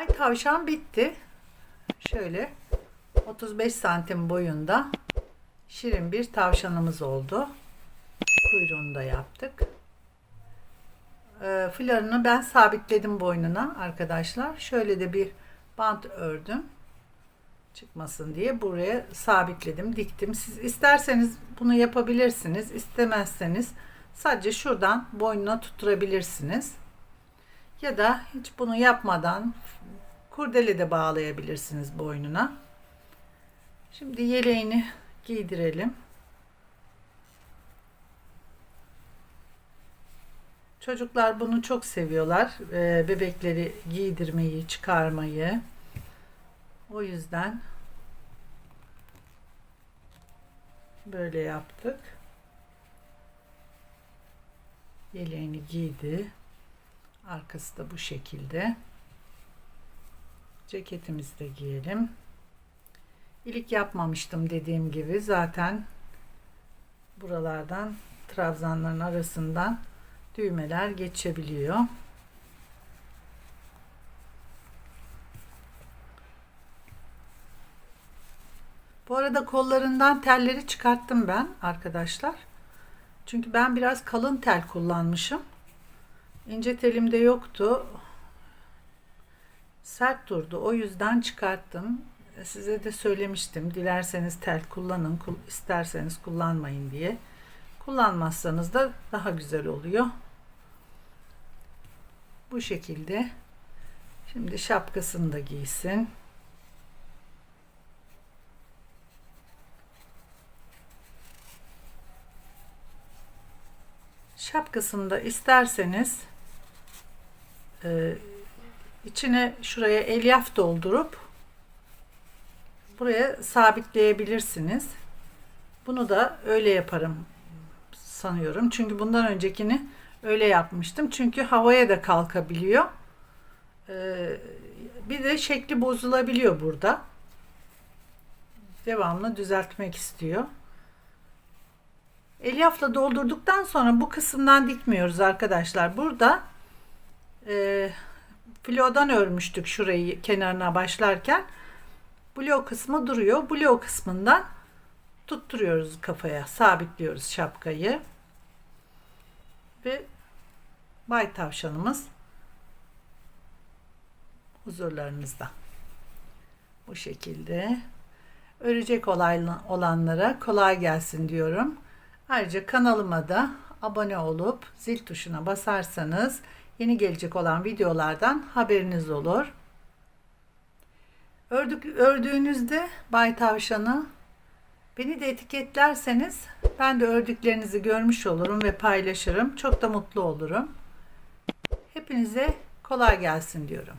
Bay tavşan bitti. Şöyle 35 santim boyunda şirin bir tavşanımız oldu. Kuyruğunu da yaptık. Ee, Flarını ben sabitledim boynuna arkadaşlar. Şöyle de bir bant ördüm. Çıkmasın diye buraya sabitledim, diktim. Siz isterseniz bunu yapabilirsiniz. İstemezseniz sadece şuradan boynuna tutturabilirsiniz. Ya da hiç bunu yapmadan kurdele de bağlayabilirsiniz boynuna. Şimdi yeleğini giydirelim. Çocuklar bunu çok seviyorlar. Ee, bebekleri giydirmeyi, çıkarmayı. O yüzden böyle yaptık. Yeleğini giydi. Arkası da bu şekilde. Ceketimizi de giyelim. İlik yapmamıştım dediğim gibi. Zaten buralardan trabzanların arasından düğmeler geçebiliyor. Bu arada kollarından telleri çıkarttım ben arkadaşlar. Çünkü ben biraz kalın tel kullanmışım. İnce telim de yoktu. Sert durdu. O yüzden çıkarttım. Size de söylemiştim. Dilerseniz tel kullanın, isterseniz kullanmayın diye. Kullanmazsanız da daha güzel oluyor. Bu şekilde. Şimdi şapkasını da giysin. Şapkasını da isterseniz e, içine şuraya elyaf doldurup buraya sabitleyebilirsiniz. Bunu da öyle yaparım sanıyorum. Çünkü bundan öncekini öyle yapmıştım. Çünkü havaya da kalkabiliyor. Ee, bir de şekli bozulabiliyor burada. Devamlı düzeltmek istiyor. Elyafla doldurduktan sonra bu kısımdan dikmiyoruz arkadaşlar. Burada flodan örmüştük şurayı kenarına başlarken. Blok kısmı duruyor. Blok kısmından tutturuyoruz kafaya. Sabitliyoruz şapkayı. Ve bay tavşanımız huzurlarınızda. Bu şekilde. Örecek olanlara kolay gelsin diyorum. Ayrıca kanalıma da abone olup zil tuşuna basarsanız yeni gelecek olan videolardan haberiniz olur. Ördük, ördüğünüzde Bay Tavşan'ı beni de etiketlerseniz ben de ördüklerinizi görmüş olurum ve paylaşırım. Çok da mutlu olurum. Hepinize kolay gelsin diyorum.